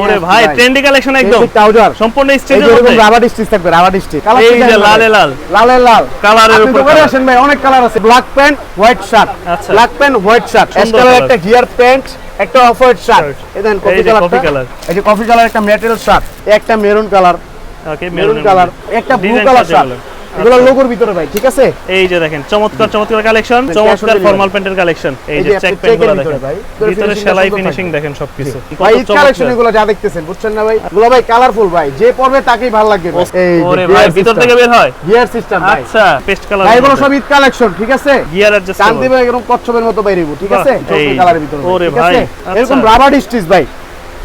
ওরে ভাই trendy collection একদম। ট্রাউজার সম্পূর্ণ এরকম রাবার স্টিচ থাকবে রাবার স্টিচ এই যে লালে। লাল লালে। লাল কালারের উপর দোকানে আসেন ভাই অনেক কালার আছে। ব্ল্যাক প্যান্ট হোয়াইট শার্ট আচ্ছা। Black pant white shirt colour একটা গিয়ার প্যান্ট একটা অফ হোয়াইট শার্ট এই কফি কালার। এই যে কফি কালার একটা মেটেরিয়াল শার্ট একটা maroon colour okay maroon colour একটা ব্লু কালার শার্ট এগুলো। লোগোর ভিতরে ভাই ঠিক আছে? এই যে দেখেন চমৎকার চমৎকার কালেকশন চমৎকার ফর্মাল প্যান্টের কালেকশন এই যে যে চেক আপনি প্যান্টগুলো দেখেন। ভিতরে ভাই। ভিতরে সেলাই ফিনিশিং দেখেন সবকিছু। ভাই কালেকশন এগুলো যা দেখতেছেন বুঝছেন না ভাই? এগুলো ভাই কালারফুল ভাই যে পড়বে তাকেই ভালো লাগবে এই ওরে ভাই ভিতর থেকে বের হয়? গিয়ার সিস্টেম ভাই। আচ্ছা পেস্ট কালার ভাই এগুলো সব ঈদ কালেকশন ঠিক আছে? গিয়ার অ্যাডজাস্ট কান দিবে এরকম কচ্ছপের মতো বাইরে ঠিক আছে? চোখের কালারের ভিতরে ওরে ভাই, আচ্ছা। এরকম রাবার স্টিচ ভাই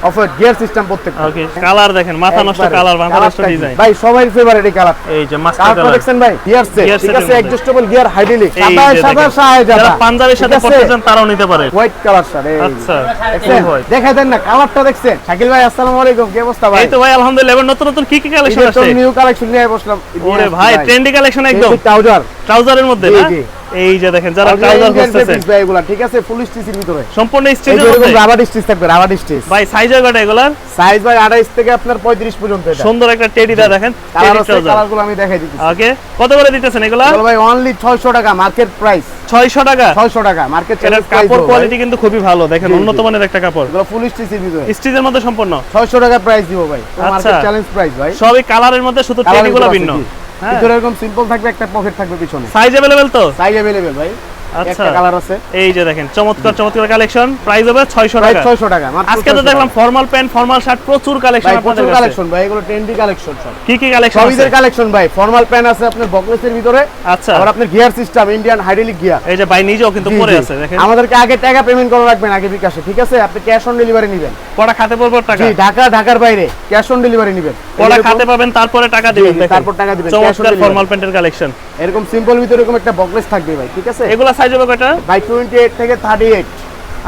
অফ গিয়ার সিস্টেম প্রত্যেকটা। ওকে কালার দেখেন মাথা নষ্ট কালার মাথা নষ্ট ডিজাইন ভাই সবাই ফেভারিট এই কালার এই যে মাস্টার কালার দেখছেন ভাই? গিয়ার সেট ঠিক আছে অ্যাডজাস্টেবল গিয়ার হাইড্রোলিক সাদা সাদা যারা। পাঞ্জাবের সাথে পড়তে চান তারাও নিতে পারে। হোয়াইট কালার স্যার আচ্ছা দেখা দেন না কালারটা দেখছেন? শাকিল ভাই আসসালামু আলাইকুম কি অবস্থা ভাই? এই তো ভাই আলহামদুলিল্লাহ এবার নতুন নতুন কি কি কালেকশন আসছে? নিউ কালেকশন নিয়ে বসলাম। ওরে ভাই ট্রেন্ডি কালেকশন একদম। ট্রাউজার ট্রাউজারের মধ্যে না? এই যে দেখেন যারা ট্রাউজার এগুলা ঠিক আছে? ফুল স্টিচের ভিতরে। সম্পূর্ণ স্টিচের মধ্যে? রাবার স্টিচ থাকবে রাবার স্টিচ ভাই সাইজ কয়টা এগুলার? সাইজ ভাই 28 থেকে আপনার 35 পর্যন্ত এটা। সুন্দর একটা টেডি দা দেখেন কালারগুলো আমি দেখাই দিচ্ছি ওকে কত করে দিতেছেন এগুলা? ভাই অনলি 600 টাকা মার্কেট প্রাইস 600 টাকা? 600 টাকা মার্কেট এটার কাপড় কোয়ালিটি কিন্তু খুবই ভালো দেখেন। উন্নত মানের একটা কাপড়। এগুলো ফুল স্টিচের ভিতরে। স্টিচের মধ্যে সম্পূর্ণ। 600 টাকা প্রাইস দিব ভাই। মার্কেট চ্যালেঞ্জ প্রাইস ভাই। সবই কালারের মধ্যে শুধু কালার টেডি গুলো ভিন্ন। ভিতরে এরকম সিম্পল থাকবে একটা পকেট থাকবে পিছনে সাইজ अवेलेबल তো সাইজ अवेलेबल ভাই আচ্ছা। কালার আছে। এই যে দেখেন চমৎকার চমৎকার কালেকশন প্রাইস হবে 600 প্রাইস টাকা। 600 টাকা আজকে তো দেখলাম ফর্মাল প্যান্ট ফর্মাল শার্ট প্রচুর কালেকশন আপনাদের প্রচুর কালেকশন ভাই এগুলো ট্রেন্ডি কালেকশন সব। কি কি কালেকশন সবিদের কালেকশন ভাই। ফর্মাল প্যান্ট আছে আপনার বকলেসের ভিতরে। আচ্ছা। আবার আপনার gear system Indian hydraulic gear এই যে ভাই নিজেও কিন্তু পরে আছে দেখেন। আমাদেরকে আগে টাকা পেমেন্ট করে রাখবেন আগে বিকাশে ঠিক আছে? আপনি ক্যাশ অন ডেলিভারি নেবেন। কটা খাতে পড়বে টাকা। জি ঢাকা ঢাকার বাইরে ক্যাশ অন ডেলিভারি নেবেন। কটা খাতে পাবেন তারপরে টাকা দিবেন তারপর টাকা দিবেন, চমৎকার। ফর্মাল প্যান্টের কালেকশন এরকম সিম্পল ভিতরে এরকম একটা বকলেস থাকবে ভাই ঠিক আছে? এগুলা সাইজ হবে কয়টা? ভাই 28 থেকে 38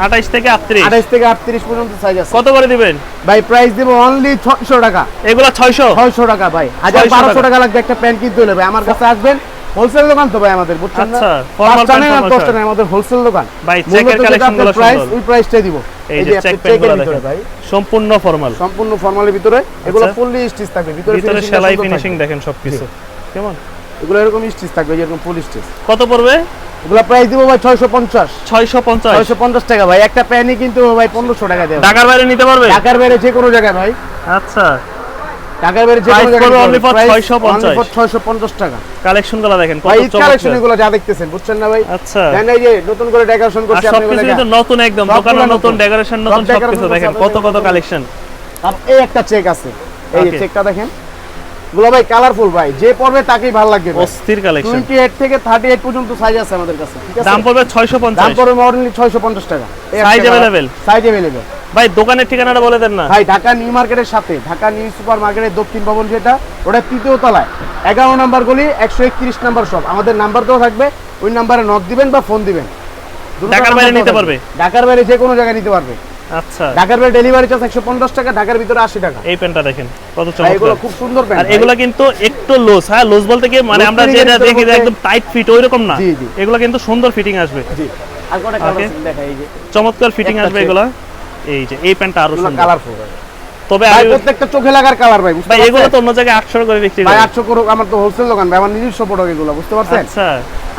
28 থেকে 38 28 থেকে 38 পর্যন্ত সাইজ আছে। কত করে দিবেন? ভাই প্রাইস দেব অনলি 600 টাকা। এগুলা 600 600 টাকা ভাই। হাজার 600 বারোশো টাকা। টাকা লাগবে একটা প্যান্ট কিনতে হলে ভাই। আমার কাছে আসবেন হোলসেল দোকান তো ভাই আমাদের বুঝছেন না? আচ্ছা, নেই আর দশটা shirt। আমাদের হোলসেল দোকান। ভাই, চেকের যেটা collection গুলো price, সুন্দর। ওই প্রাইসটাই দিব। এই যে চেক প্যান্টগুলো দেখেন। ভাই। সম্পূর্ণ ফর্মাল সম্পূর্ণ ফর্মালের ভিতরে। এগুলো আচ্ছা। ফুললি স্টিচ থাকবে। ভিতরে ভিতরে সেলাই ফিনিশিং। দেখেন সবকিছু। কেমন? এগুলো এরকম স্টিচ থাকবে যেরকম ফুল স্টিচ কত পড়বে? এগুলো প্রাইস দিব ভাই 650 650 650 টাকা ভাই একটা প্যান্টই কিন্তু ভাই 1500 টাকা দেবে ঢাকার বাইরে নিতে পারবে? ঢাকার বাইরে যে কোনো জায়গায় ভাই। আচ্ছা। ঢাকার বাইরে যে কোনো জায়গায় পারবে। Price 650 only for 650 টাকা। কালেকশনগুলো দেখেন কত চমৎকার। যা দেখতেছেন বুঝছেন না ভাই? আচ্ছা। দেন এই যে নতুন করে ডেকোরেশন করছি আপনি সবকিছু কিন্তু নতুন একদম দোকানে নতুন। ডেকোরেশন নতুন সবকিছু দেখেন কত কত কালেকশন আপ- এই একটা চেক আছে। এই. চেকটা দেখেন। গুলো ভাই কালারফুল ভাই যে পড়বে তাকেই ভালো লাগবে অস্থির কালেকশন 28 থেকে 38 পর্যন্ত সাইজ আছে আমাদের কাছে ঠিক আছে দাম পড়বে দাম 650 পড়বে অনলি 650 টাকা Size available? সাইজ अवेलेबल ভাই দোকানের ঠিকানাটা বলে দেন না ভাই ঢাকা নিউ মার্কেটের সাথে ঢাকা নিউ সুপার মার্কেটের দক্ষিণ ভবন যেটা ওটা তৃতীয় তলায় এগারো নাম্বার গলি একশো একত্রিশ নাম্বার সব আমাদের নাম্বার দেওয়া থাকবে ওই নাম্বারে নক দিবেন বা ফোন দিবেন দুটো ঢাকার নাম্বার বাইরে দেওয়া নিতে থাকবে। পারবে? ঢাকার বাইরে যে কোনো জায়গায় নিতে পারবে আচ্ছা। ঢাকার বাইরে ডেলিভারি চার্জ একশো পঞ্চাশ টাকা ঢাকার ভিতরে আশি টাকা। এই প্যান্টটা দেখেন কত ভাই, এগুলো খুব সুন্দর আর প্যান্ট এগুলা কিন্তু একটু লুজ হ্যাঁ লুজ বলতে কি মানে আমরা যেটা দেখি যে একদম টাইট ফিট না। এগুলা কিন্তু সুন্দর ফিটিং আসবে। জি। আর কটা কালার দেখা এই যে চমৎকার ফিটিং আসবে। এগুলা। এই যে এই প্যান্টটা আরও সুন্দর। কালারফুল তবে ভাই প্রত্যেকটা চোখে লাগার কালার ভাই ভাই এগুলো তো অন্য জায়গায় 800 করে বিক্রি ভাই করে। আটশো করুক আমার তো হোলসেল দোকান ভাই আমার নিজস্ব প্রোডাক্ট এগুলো বুঝতে পারছেন? আচ্ছা।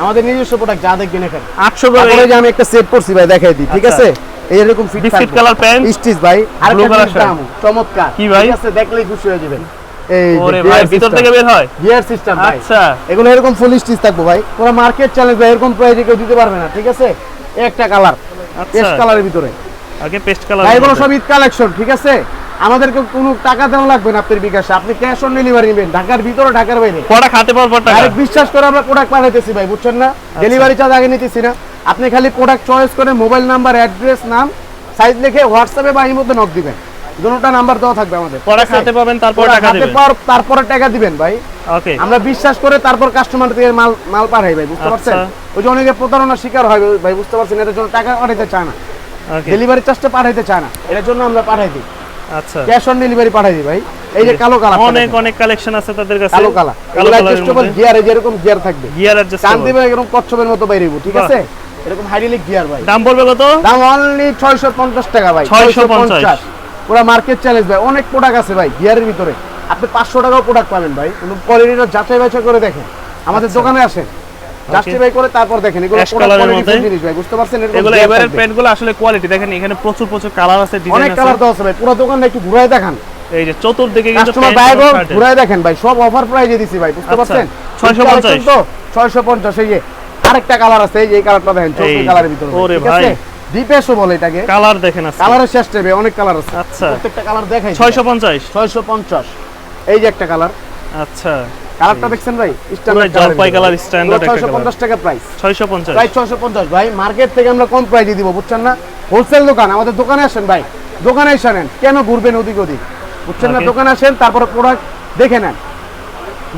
আমাদের নিজস্ব প্রোডাক্ট যা দেখবেন এখানে। 800 করে আমি একটা সেট করছি ভাই দেখাই দিই ঠিক আচ্ছা। আছে? এরকম fit biscuit colour pant stitch ভাই আর। দাম চমৎকার। কি ভাই? আছে দেখলেই খুশি হয়ে যাবেন। এই ওরে ভাই ভিতর থেকে বের হয়? গিয়ার সিস্টেম ভাই। আচ্ছা। এগুলো এরকম ফুল স্টিচ থাকব ভাই। পুরো মার্কেট চ্যালেঞ্জ ভাই এরকম প্রাইজে কেউ দিতে পারবে না ঠিক আছে? একটা কালার আচ্ছা। পেস্ট কালারের ভিতরে। আগে পেস্ট কালার ভাই এগুলো সব ঈদ কালেকশন ঠিক আছে? আমাদেরকে কোনো টাকা দেওয়া লাগবে না আপনার বিকাশে। আপনি ক্যাশ অন ডেলিভারি নেবেন ঢাকার ভিতরে ঢাকার বাইরে। পারব টাকা? বিশ্বাস করে আমরা প্রোডাক্ট পাঠাইতেছি ভাই বুঝছেন না? আচ্ছা। ডেলিভারি চার্জ আগে নিতেছি না। আপনি খালি প্রোডাক্ট চয়েস করে মোবাইল নাম্বার অ্যাড্রেস নাম সাইজ লিখে হোয়াটসঅ্যাপে বা এই মধ্যে নক দিবেন। দুটোটা নাম্বার দেওয়া থাকবে আমাদের। কটা ঠিক আছে? খাতে পাবেন তারপর টাকা দিবেন। পাওয়ার তারপরে টাকা দিবেন ভাই। ওকে আমরা বিশ্বাস করে তারপর কাস্টমার থেকে মাল মাল পাঠাই ভাই বুঝতে আচ্ছা। পারছেন? ওই যে অনেকে প্রতারণার শিকার হয় ভাই বুঝতে পারছেন? এটার জন্য টাকা পাঠাইতে চায় না। ওকে ডেলিভারি চার্জটা পাঠাইতে চায় না। এটার জন্য আমরা পাঠাই দিই। আচ্ছা। ক্যাশ অন ডেলিভারি পাঠাই দিই ভাই। এই যে কালো কালার অনেক অনেক কালেকশন আছে তাদের কাছে। কালো কালো অ্যাডজাস্টেবল মধ্যে। গিয়ার এই এরকম গিয়ার থাকবে। গিয়ার অ্যাডজাস্ট টান দিবে এরকম কচ্ছপের মতো বাইরে ঠিক আছে? এরকম হাইড্রোলিক গিয়ার ভাই। দাম পড়বে কত? দাম অনলি 650 টাকা ভাই 650 পুরো মার্কেট চ্যালেঞ্জ ভাই অনেক প্রোডাক্ট আছে ভাই গিয়ারের ভিতরে। আপনি পাঁচশো টাকাও প্রোডাক্ট পাবেন ভাই। কোয়ালিটিটা যাচাই বাছাই করে দেখেন। আমাদের দোকানে আসেন। জাস্টিফাই করে তারপর দেখেন এগুলো Ash product colour এর quality মধ্যে? full জিনিস ভাই বুঝতে পারছেন? এগুলো gear প্যান্টগুলো আসলে কোয়ালিটি দেখেন এখানে প্রচুর প্রচুর কালার আছে অনেক কালার তো আছে ভাই পুরো দোকানটা একটু ঘুরাই দেখান। এই যে চতুর্দিকে কিন্তু কাস্টমার। ঘুরাই দেখেন ভাই সব অফার প্রাইজে দিছি ভাই বুঝতে আচ্ছা, পারছেন? 650 তো? 650 এই যে আরেকটা কালার আছে এই কালারটা দেখেন চৌকি এই, কালারের ভিতরে ওরে ভাই। ডিপেসও বলে এটাকে। কালার দেখেন আছে কালারের শেষ টেবে অনেক কালার আছে। আচ্ছা। প্রত্যেকটা কালার দেখাই 650 650 এই যে একটা কালার আচ্ছা। কালারটা দেখছেন ভাই? স্ট্যান্ডার্ড জলপাই standard একটা 650 টাকা প্রাইস 650 প্রাইস 650 ভাই মার্কেট থেকে আমরা কম প্রাইসে দিব বুঝছেন না? হোলসেল দোকান আমাদের দোকানে আসেন ভাই। দোকানে এসে নেন কেন ঘুরবেন ওদিক ওদিক? বুঝছেন না? দোকানে আসেন তারপর প্রোডাক্ট দেখে নেন।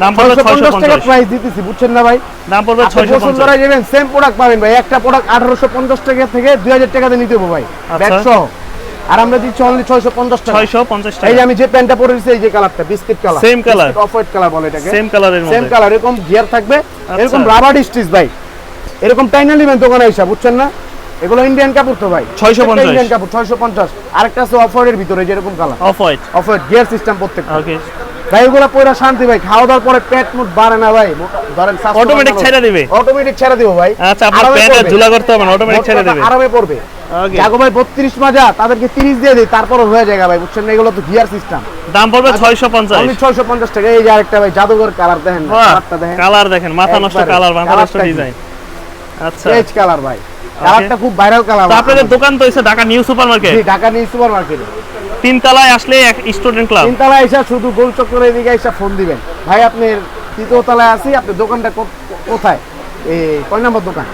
দাম পড়বে 650 টাকা প্রাইস দিতেছি বুঝছেন না ভাই? দাম পড়বে আপনি 650 বসুন্ধরায় যাবেন সেম প্রোডাক্ট পাবেন ভাই। একটা প্রোডাক্ট 1850 টাকা থেকে 2000 টাকাতে নিতে হবে ভাই। আচ্ছা। ব্যাগ সহ। আর আমরা দিচ্ছি অনলি 650 টাকা। 650 এই যে আমি যে প্যান্টটা পরে দিয়েছি এই যে কালারটা biscuit colour same colour off white colour বলে এটাকে। সেম কালারের সেম মধ্যে। কালার এরকম গিয়ার থাকবে। আচ্ছা। এরকম রাবার স্টিচ ভাই। এরকম নেবেন দোকানে এসে বুঝছেন না? এগুলো ইন্ডিয়ান কাপড় তো ভাই। 650 ইন্ডিয়ান কাপড় 650 আরেকটা আছে অফ হোয়াইটের ভিতরে যেরকম colour off white off white gear system প্রত্যেকটা। ওকে ভাই ওগুলো পয়রা শান্তি ভাই। খাওয়া দাওয়ার পরে পেট মুট বাড়ে না ভাই। ধরেন অটোমেটিক ছেড়ে দিবে। অটোমেটিক ছেড়ে দিব ভাই। আচ্ছা আপনার ঝুলা করতে হবে না অটোমেটিক ছেড়ে দেবে। আরামে পড়বে। জাগো ভাই 32 মাজা তাদেরকে 30 দিয়ে দিই তারপর হয়ে যায় ভাই বুঝছেন না? এগুলো তো গিয়ার সিস্টেম দাম পড়বে অনলি 650 650 টাকা এই যে আরেকটা ভাই জাদুঘর কালার দেখেন কালারটা দেখেন। কালার দেখেন মাথা নষ্ট কালার মাথা নষ্ট ডিজাইন আচ্ছা। কালার ভাই। কালারটা খুব ভাইরাল কালার তো আপনাদের দোকান তো হচ্ছে Dhaka new super market G Dhaka new super মার্কেটে তিন তলায় আসলে এক স্টুডেন্ট ক্লাব এসে শুধু গোল চক্করের এসে ফোন দিবেন। ভাই আপনার তৃতীয় তলায় আছি আপনার দোকানটা কোথায়? এই কয় নম্বর দোকান?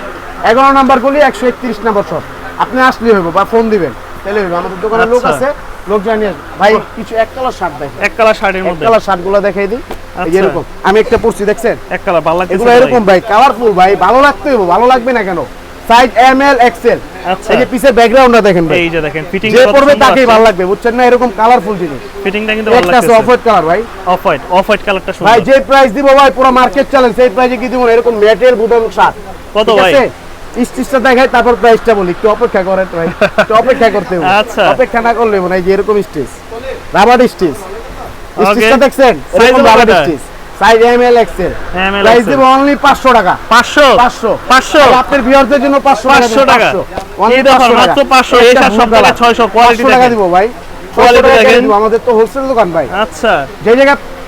এগারো নম্বর গলি একশো একত্রিশ নম্বর সব আপনি আসলে হইব বা ফোন দিবেন তাহলে হইব। আমাদের দোকানে লোক আচ্ছা। আছে লোক জানিয়ে ভাই কিছু এক কালার শার্ট দেখেন এক কালার শার্টের এক কালার শার্টগুলো দেখাই দিই। আচ্ছা। এরকম। আমি একটা পরছি দেখছেন? এক কালার ভালো লাগছে এগুলো এরকম ভাই কালারফুল ভাই। ভালো লাগতে হইব ভালো লাগবে না কেন? সাইজ এম এল এক্সেল আচ্ছা। এই যে পিছের ব্যাকগ্রাউন্ডটা দেখেন ভাই। এই যে দেখেন ফিটিং যে পড়বে তাকেই ভালো লাগবে বুঝছেন না? এরকম কালারফুল জিনিস। ফিটিংটা কিন্তু ভালো লাগছে অফ হোয়াইট কালার ভাই। অফ হোয়াইট অফ হোয়াইট কালারটা ভাই যে প্রাইস দিব ভাই পুরো মার্কেট চ্যালেঞ্জ সেই প্রাইসে কি দিব? এরকম মেটেরিয়াল বুটাম শার্ট কত ভাই? স্টিচটা দেখাই তারপর প্রাইসটা বলি। একটু অপেক্ষা করেন ভাই। একটু অপেক্ষা করতে হবে। আচ্ছা। অপেক্ষা না করলে না এই যে এরকম স্টিচ রাবার স্টিচ. স্টিচটা দেখছেন? এরকম rubber? Stitch size M L XL price দিব অনলি 500 টাকা। 500 500 500 আপনার ভিউয়ারদের জন্য 500 টাকা 500 টাকা। এই দেখো 500 মাত্র 500 এই একটা সব blue টাকা 600 কোয়ালিটি টাকা দিব ভাই। Quality 500 টাকা দেখেন। আমাদের তো হোলসেল দোকান ভাই। আচ্ছা। যে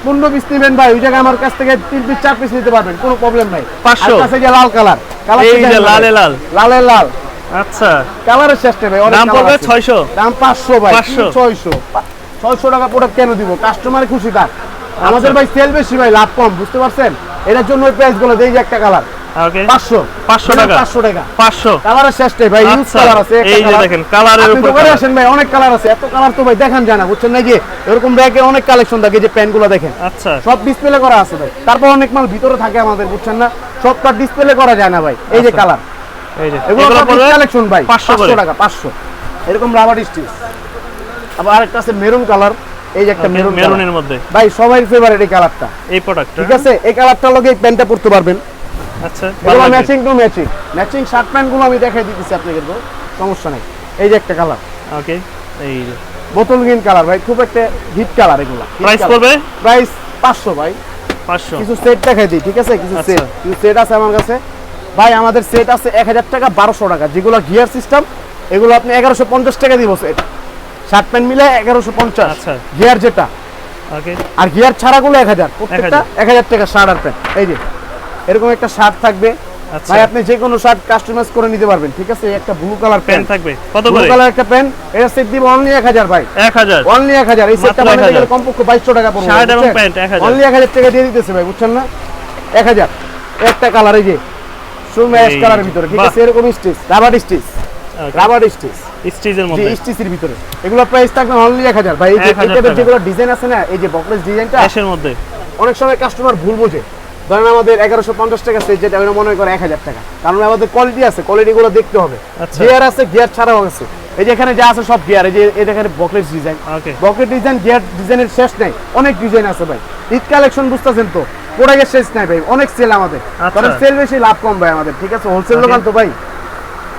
পনেরো পিস নেবেন ভাই ওই জায়গায় আমার কাছ থেকে তিন পিস চার পিস নিতে পারবেন কোনো প্রবলেম নাই। 500 আর কাছে যে লাল কালার কালার এই যে লালে লাল। লালে লাল। আচ্ছা। কালারের চেষ্টা ভাই দাম পড়বে। 600 দাম পাঁচশো ভাই 500 ছয়শো। ছয়শো টাকা প্রোডাক্ট কেন দিব? কাস্টমার খুশি থাক আমাদের ভাই সেল বেশি ভাই লাভ কম বুঝতে পারছেন? এটার জন্য ওই প্রাইসগুলো দেই যে একটা কালার ওকে পাঁচশো। 500 টাকা। পাঁচশো টাকা। 500 কালারের চেষ্টা ভাই ইউজ আচ্ছা, কালার আছে একটা এই যে দেখেন, উপর দোকানে আসেন ভাই অনেক কালার আছে এত কালার তো ভাই দেখান যায় না বুঝছেন না যে এরকম অনেক কালেকশন থাকে যে প্যান্টগুলো দেখেন। আচ্ছা। সব ডিসপ্লে করা আছে ভাই। তারপর অনেক মাল ভিতরে থাকে আমাদের বুঝছেন না? সব ডিসপ্লে করা যায় না ভাই এই যে আচ্ছা। কালার এই যে এগুলো কালেকশন ভাই 500 করে। 500 টাকা 500 এরকম রাবার স্টিচ আবার আরেকটা আছে মেরুন কালার এই যে একটা মেরুন মেরুনের মধ্যে। ভাই সবাই ফেভারিট এই কালারটা এই প্রোডাক্টটা ঠিক আছে? এই কালারটার লগে এই প্যান্টটা পরতে পারবেন। আচ্ছা এগুলো matching to matching matching shirt আমি দেখাই দিতেছি আপনাকে কিন্তু সমস্যা নাই। এই যে একটা কালার ওকে এই বোতল গ্রিন কালার ভাই খুব একটা হিট কালার এগুলো। প্রাইস পড়বে? প্রাইস পাঁচশো ভাই। 500 কিছু সেট দেখাই দিই ঠিক আছে? কিছু আচ্ছা। সেট কিছু সেট আছে আমার কাছে। ভাই আমাদের সেট আছে এক হাজার টাকা বারোশো টাকা। যেগুলো গিয়ার সিস্টেম এগুলো আপনি এগারোশো পঞ্চাশ টাকা দিব সেট শার্ট প্যান্ট মিলে এগারোশো পঞ্চাশ। আচ্ছা। গিয়ার যেটা। ওকে আর গিয়ার ছাড়াগুলো এক হাজার। প্রত্যেকটা এক হাজার টাকা শার্ট আর প্যান্ট। এই যে এরকম একটা শার্ট থাকবে। আচ্ছা। ভাই আপনি যে কোনো শার্ট কাস্টমাইজ করে নিতে পারবেন ঠিক আছে? একটা ব্লু কালার প্যান্ট থাকবে। কত ব্লু কালার একটা প্যান্ট এটা সেট দিব অনলি এক হাজার ভাই। 1000 অনলি এক হাজার। এই সেটটা বানাতে গেলে কমপক্ষে বাইশশো টাকা পড়বে শার্ট এবং প্যান্ট 1000 অনলি এক হাজার টাকা দিয়ে দিতেছে ভাই বুঝছেন না? এক হাজার। একটা কালার এই যে অ্যাশ কালারের ভিতরে ঠিক আছে? এরকম stitch rubber stitch rubber stitch স্টিচের মধ্যে। স্টিচের ভিতরে। এগুলো প্রাইস থাকবে অনলি এক হাজার। ভাই এই যে 1000। যেগুলো ডিজাইন আছে না এই যে বকলেস ডিজাইনটা অ্যাশের মধ্যে। অনেক সময় কাস্টমার ভুল বোঝে। ধরেন আমাদের এগারোশো পঞ্চাশ টাকা সেট যেটা ওরা মনে করে এক হাজার টাকা। কারণ আমাদের কোয়ালিটি আছে কোয়ালিটি গুলো দেখতে হবে। আচ্ছা। গিয়ার আছে গিয়ার ছাড়াও আছে। এই যে এখানে যা আছে সব গিয়ার এই যে design okay bucket design gear ডিজাইনের শেষ নাই। অনেক ডিজাইন আছে ভাই। ঈদ কালেকশন বুঝতেছেন তো? প্রোডাক্টের শেষ নাই ভাই। অনেক সেল আমাদের। আচ্ছা। কারণ সেল বেশি লাভ কম ভাই আমাদের। ঠিক আছে? হোলসেল দোকান তো ভাই।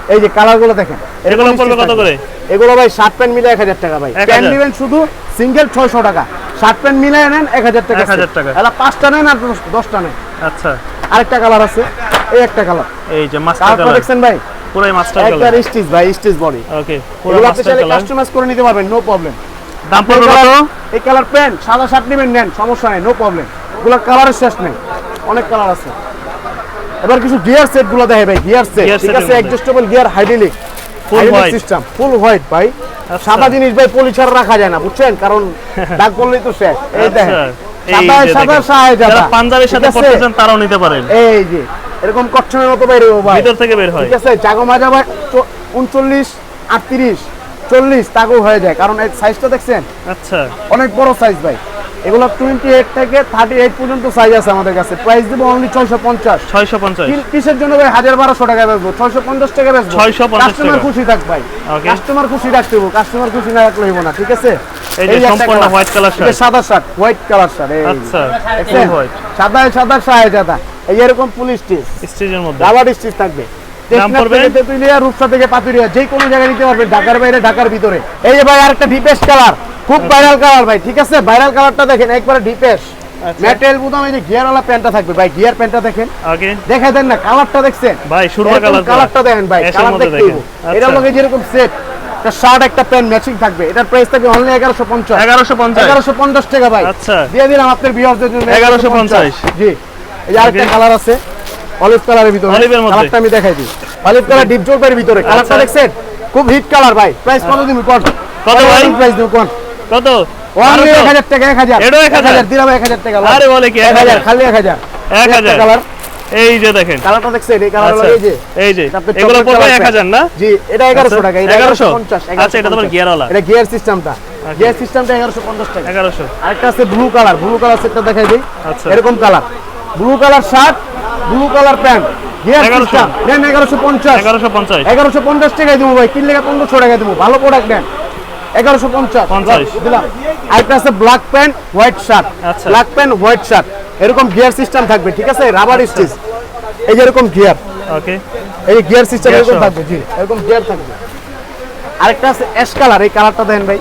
এই যে কালারগুলো দেখেন এগুলো পড়বে কত করে? এগুলো ভাই শার্ট প্যান্ট মিলে এক হাজার টাকা ভাই। প্যান্ট নেবেন শুধু সিঙ্গেল ছয়শো টাকা। শার্ট প্যান্ট মিলে নেন এক হাজার টাকা 1000 টাকা। এলা পাঁচটা নেন আর দশ- দশটা নেন। আচ্ছা। আরেকটা কালার আছে এই একটা কালার। এই যে মাস্টার কালার দেখছেন ভাই পুরাই মাস্টার কালার একটা স্টিচ ভাই স্টিচ বডি ওকে পুরো মাস্টার কালার কাস্টমাইজ করে নিতে পারবেন নো প্রবলেম দাম পড়বে কত? এই কালার প্যান্ট সাদা শার্ট নেবেন নেন সমস্যা নেই নো প্রবলেম এগুলো কালারের শেষ নেই। অনেক কালার আছে। এবার কিছু গিয়ার সেটগুলো দেখে ভাই গিয়ার সেট ঠিক আছে? Adjustable gear hydraulic Full white। System full white ভাই। আচ্ছা। সাদা জিনিস ভাই পলি ছাড়া রাখা যায় না বুঝছেন? কারণ দাগ করলেই তো শেষ। এই দেখেন আচ্ছা, সাদা যে সাদা দেখেন। সায় যারা পাঞ্জাবের সাথে পড়তে চান তারাও নিতে পারেন। এই যে এরকম কটনের মতো বাইরে ভাই। ভিতর থেকে বের হয়। ঠিক আছে? জাগো মাজা ভাই চ- উনচল্লিশ আটত্রিশ চল্লিশ তাকেও হয়ে যায়। কারণ এই সাইজটা দেখছেন? আচ্ছা। অনেক বড় সাইজ ভাই। এগুলো টোয়েন্টি এইট থেকে থার্টি এইট পর্যন্ত সাইজ আছে আমাদের কাছে। প্রাইস দেবো অনলি ছয়শো পঞ্চাশ। ছয়শো পঞ্চাশ। কিসের জন্য ভাই? হাজার বারোশো টাকা বেচবো। ছয়শো পঞ্চাশ টাকা বেচবো। 650 কাস্টমার খুশি থাক ভাই। কাস্টমার খুশি রাখতে হব কাস্টমার খুশি না রাখলে হইব না ঠিক আছে? এই যে একটা সম্পূর্ণ colour। white color সাদা শার্ট হোয়াইট কালার শার্ট আচ্ছা দেখছেন? সাদা সাদা সাদা এই এরকম পুলিশ স্টিচ স্টেজের মধ্যে। রাবার স্টিচ থাকবে। দাম টেকনাফ পড়বে? থেকে তেঁতুলিয়া রূপসা থেকে পাতুরিয়া। যে কোনো জায়গায় নিতে পারবেন ঢাকার বাইরে ঢাকার ভিতরে। এই যে ভাই আরেকটা ডিপেস কালার খুব ভাইরাল কালার ভাই ঠিক আছে? ভাইরাল কালারটা দেখেন একবারে আচ্ছা। বুদাম এই যে গিয়ারওয়ালা প্যান্টটা থাকবে। ভাই গিয়ার প্যান্টটা দেখেন। ওকে দেন না কালারটা দেখছেন? ভাই সুরমা কালার কালারটা দেখেন ভাই কালার দেখতে আচ্ছা। লগে যেরকম সেট একটা শার্ট একটা প্যান্ট ম্যাচিং থাকবে। এটার প্রাইস থাকবে অনলি এগারোশো পঞ্চাশ। এগারোশো পঞ্চাশ। এগারোশো পঞ্চাশ টাকা ভাই। আচ্ছা। দিয়ে দিলাম আপনার বিহারদের জন্য 1150 জি। এই আরেকটা কালার আছে অলিভ কালারের ভিতরে। এর মধ্যে। কালারটা আমি দেখাই দিই। অলিভ কালার ডিপ জলপাইয়ের ভিতরে। কালারটা আচ্ছা। দেখছেন? খুব হিট কালার ভাই। প্রাইস কত দিবি কোন? কত ভাই? প্রাইস দিবি কোন? কত? অনলি বারোশো? এক হাজার টাকা এক হাজার। এটাও 1000? দিলাম এক হাজার টাকা আরে বলে কি, 1000? খালি এক হাজার। এক হাজার। কালার এই যে দেখেন। কালারটা দেখছেন? এই কালার আচ্ছা। এই যে। এই যে। এগুলো chocolate পড়বে colour এক হাজার না? জি এটা এগারোশো আচ্ছা, টাকা এটা 1100? এগারোশো পঞ্চাশ আচ্ছা, এটা তোমার gearওয়ালা। এটা গিয়ার সিস্টেমটা গিয়ার সিস্টেমটা এগারোশো পঞ্চাশ টাকা। এগারোশো। আরেকটা আছে ব্লু কালার ব্লু কালার সেটটা দেখাই দিই। আচ্ছা। এরকম colour blue colour shirt blue colour pant gear 1100 system দেন এগারোশো পঞ্চাশ। এগারোশো পঞ্চাশ। এগারোশো পঞ্চাশ টাকায় দেবো ভাই। কিনলে পনেরোশো টাকা দেবো। ভালো প্রোডাক্ট দেন এগারোশো পঞ্চাশ। দিলাম। আরেকটা আছে black pant white shirt. Black pant white shirt এরকম গিয়ার সিস্টেম থাকবে ঠিক আছে? রাবার স্টিচ এই যে এরকম গিয়ার ওকে এই গিয়ার সিস্টেম এরকম থাকবে জি। এরকম গিয়ার থাকবে। আরেকটা আছে অ্যাশ কালার এই কালারটা দেন ভাই।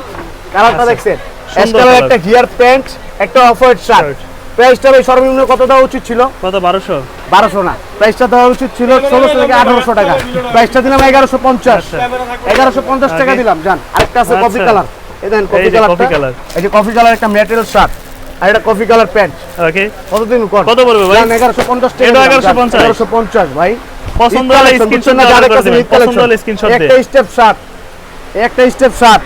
কালারটা আচ্ছা। দেখছেন? অ্যাশ কালার একটা গিয়ার প্যান্ট একটা অফ হোয়াইট শার্ট। প্রাইসটা ভাই সর্বনিম্ন কত দেওয়া উচিত ছিল? কত বারোশো? বারোশো না। প্রাইসটা দেওয়া উচিত ছিল ষোলোশো থেকে আঠারোশো টাকা। প্রাইসটা দিলাম এগারোশো পঞ্চাশ। এগারোশো পঞ্চাশ টাকা Okay. দিলাম জান। আরেকটা আছে কফি আচ্ছা। কালার এই দেন কফি কালার এই যে কফি কালার একটা ম্যাটেরিয়াল শার্ট আর এটা কফি কালার প্যান্ট ওকে কতদিন কর কত পড়বে ভাই? এগারোশো পঞ্চাশ টাকা এটাও দিলাম, জান। 1150 এগারোশো পঞ্চাশ ভাই। পছন্দ হলে স্ক্রিনশট না? যাদের কাছে পছন্দ হলে স্ক্রিনশট একটা স্টেপ শার্ট একটা স্টেপ শার্ট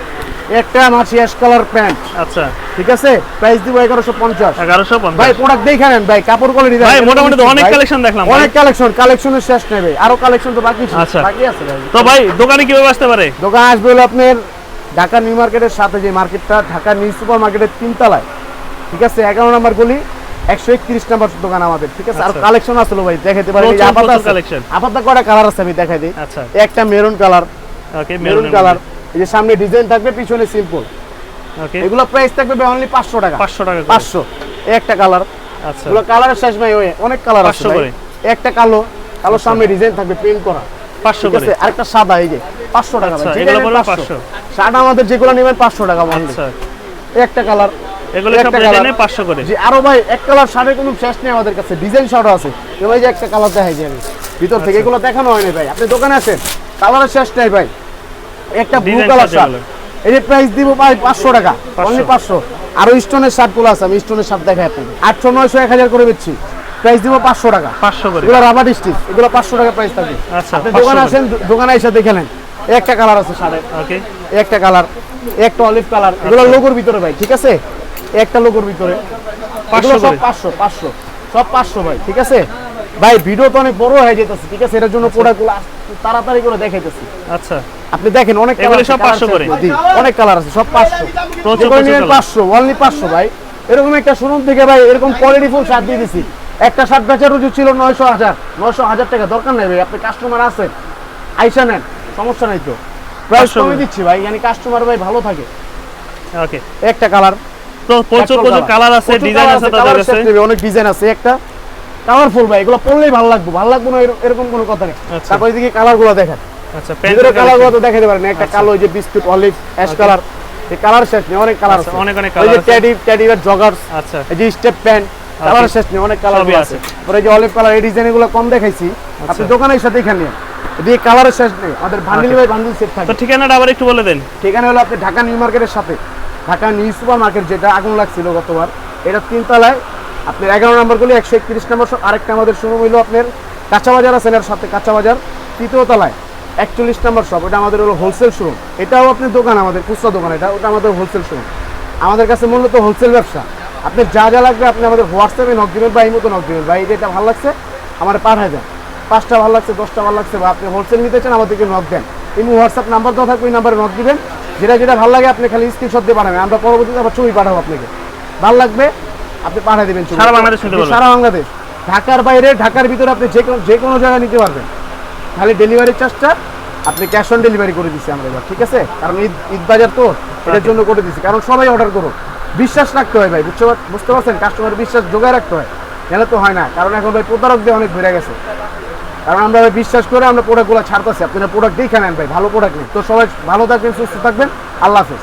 একটা মাছি অ্যাশ কালার প্যান্ট আচ্ছা। ঠিক আছে? প্রাইস দিব এগারোশো পঞ্চাশ। এগারোশো ভাই প্রোডাক্ট দেখে নেন ভাই কাপড় কোয়ালিটি ভাই, মোটামুটি তো অনেক collection দেখলাম অনেক কালেকশন কালেকশনের শেষ নেবে। আরও কালেকশন তো বাকি আছে। আচ্ছা। বাকি আছে ভাই। তো ভাই দোকানে কীভাবে আসতে পারে? দোকান আসবে হলো আপনার ঢাকা নিউ মার্কেটের সাথে যে মার্কেটটা ঢাকা নিউ সুপার মার্কেটের তিনতলায়। ঠিক আছে? এগারো নম্বর গলি একশো একত্রিশ নম্বর দোকান আমাদের। ঠিক আছে? আর আচ্ছা। কালেকশন আসলো ভাই দেখাতে পারি। আপাতত collection। আপাতত কটা কালার আছে আমি দেখাই দিই। আচ্ছা। একটা maroon colour okay maroon colour এই যে সামনে ডিজাইন থাকবে পিছনে সিম্পল ওকে এগুলো প্রাইস থাকবে অনলি পাঁচশো টাকা। পাঁচশো টাকা করে। পাঁচশো। এই একটা কালার আচ্ছা। এগুলো কালারের শেষ ভাই ওই অনেক কালার আছে 500 ভাই। করে। একটা কালো কালো সামনে ডিজাইন থাকবে প্রিন্ট করা। পাঁচশো ঠিক করে। আছে আরেকটা সাদা এই যে পাঁচশো টাকা ভাই। আচ্ছা, এগুলো পড়বে 500 500 শার্ট আমাদের যেগুলো নেবেন পাঁচশো টাকা অনলি আচ্ছা। একটা কালার এগুলো সব রেটে colour। করে। জি আরও ভাই এক কালার শার্টের কোনো শেষ নেই আমাদের কাছে। ডিজাইন শার্টও আছে। এবার যে একটা কালার দেখাই যে আমি। ভিতর আচ্ছা। থেকে এগুলো দেখানো হয়নি ভাই। আপনি দোকানে আছেন। কালারের শেষ নেই ভাই। একটা ব্লু? কালার শার্ট যে প্রাইস দিব ভাই পাঁচশো টাকা অনলি পাঁচশো। আরও স্টোনের আছে আমি স্টোনের শার্ট দেখাই আপনাকে। আটশো নয়শো এক হাজার করে দিচ্ছি প্রাইস দিব পাঁচশো টাকা। পাঁচশো করে। এগুলো রাবার স্টিচ এগুলো পাঁচশো টাকা প্রাইস থাকবে। আচ্ছা, আপনি 500 আসেন দোকানে এসে দেখে নেন। একটা কালার আছে শার্টের ওকে একটা কালার একটা অলিভ কালার এগুলো লোগোর ভিতরে ভাই ঠিক আছে? একটা লোগোর ভিতরে। 500 সব করে। পাঁচশো পাঁচশো। সব পাঁচশো ভাই ঠিক আছে? ভাই ভিডিও তো অনেক বড় হয়ে যেতেছে ঠিক আছে? এটার জন্য প্রোডাক্টগুলো তাড়াতাড়ি করে দেখাইতেছি। আচ্ছা। আপনি দেখেন অনেক কালার সব colour 500 করে? অনেক কালার আছে সব পাঁচশো। প্রচুর, যেগুলো প্রচুর নেবেন colour। পাঁচশো অনলি পাঁচশো ভাই। এরকম একটা শোরুম থেকে ভাই এরকম কোয়ালিটি ফুল শার্ট দিয়ে দিছি। একটা শার্ট বেচার উচিত ছিল নয়শো হাজার নয়শো হাজার টাকা দরকার নাই ভাই আপনি কাস্টমার আছেন আইসা নেন সমস্যা নাই তো। প্রাইস 500 কমে দিচ্ছি ভাই yani কাস্টমার ভাই ভালো থাকে। ওকে একটা কালার তো প্রচুর প্রচুর কালার আছে ডিজাইন আছে তাদের কাছে। অনেক ডিজাইন আছে একটা। কালারফুল ভাই এগুলো পরলেই ভালো লাগবে ভালো লাগবে না এর- এরকম কোনো কথা নেই। আচ্ছা। তারপর এদিকে কালারগুলো দেখেন। আচ্ছা প্যান্টের কালার দেখাতে পারেন একটা কালো ওই যে বিস্কুট অলিভ অ্যাশ কালার এই কালার শেষ নেই অনেক কালার আচ্ছা, আছে। অনেক অনেক আছে। ট্যাডি ট্যাডির জগার্স আচ্ছা। এই যে স্টেপ প্যান্ট কালার শেষ নেই অনেক কালার আছে। পরে যে অলিভ কালার এই ডিজাইনগুলো কম দেখাইছি। আপনি দোকানের সাথে এখানে এদিকে কালারের শেষ নেই আমাদের বান্ডিল বাই বান্ডিল সেট থাকে। তো ঠিকানাটা আবার একটু বলে দেন। ঠিকানা হলো আপনি ঢাকা নিউ মার্কেটের সাথে। ঢাকা নিউ সুপার মার্কেট যেটা আগুন লাগছিল গতবার এটা তিনতলায়। আপনার এগারো নম্বর গুলি একশো একত্রিশ নম্বর। আরেকটা আমাদের শোরুম হইল আপনার কাঁচা বাজার আছে এর সাথে কাঁচা বাজার তৃতীয় তলায়। একচল্লিশ নম্বর শপ ওটা আমাদের হলো হোলসেল শোরুম এটাও আপনার দোকান আমাদের খুচরা দোকান এটা ওটা আমাদের হোলসেল শোরুম আমাদের কাছে মূলত হোলসেল ব্যবসা। আপনি যা যা লাগবে আপনি আমাদের হোয়াটসঅ্যাপে নক দিবেন বা এই মতো নক দিবেন যে এটা ভালো লাগছে? আমার পাঠায় দেন পাঁচটা ভালো লাগছে দশটা ভালো লাগছে বা আপনি হোলসেল নিতে চান আমাদেরকে নক দেন। এই হোয়াটসঅ্যাপ নাম্বার দেওয়া থাকবে ওই নাম্বারে নক দিবেন। যেটা যেটা ভালো লাগে আপনি খালি স্ক্রিনশট দিয়ে পাঠাবেন। আমরা পরবর্তীতে আবার ছবি পাঠাবো আপনাকে। ভালো লাগবে আপনি পাঠিয়ে দেবেন সারা বাংলাদেশ সারা বাংলাদেশ। ঢাকার বাইরে ঢাকার ভিতরে আপনি যে কোনো যে কোনো জায়গায় নিতে পারবেন। খালি ডেলিভারি চার্জটা আপনি ক্যাশ অন ডেলিভারি করে দিচ্ছি আমরা এবার ঠিক আছে? কারণ ঈদ ঈদ বাজার তো এটার জন্য করে দিচ্ছি কারণ সবাই অর্ডার করো বিশ্বাস রাখতে হয় ভাই বুঝতে পার- বুঝতে পারছেন? কাস্টমার বিশ্বাস জোগায় রাখতে হয়। নাহলে তো হয় না। কারণ এখন ভাই প্রতারক দিয়ে অনেক বেড়ে গেছে। কারণ আমরা ভাই বিশ্বাস করে আমরা প্রোডাক্টগুলো ছাড়তেছি। আপনি প্রোডাক্ট দেখে নেন ভাই ভালো প্রোডাক্ট নেই। তো সবাই ভালো থাকবেন সুস্থ থাকবেন। আল্লাহ হাফেজ।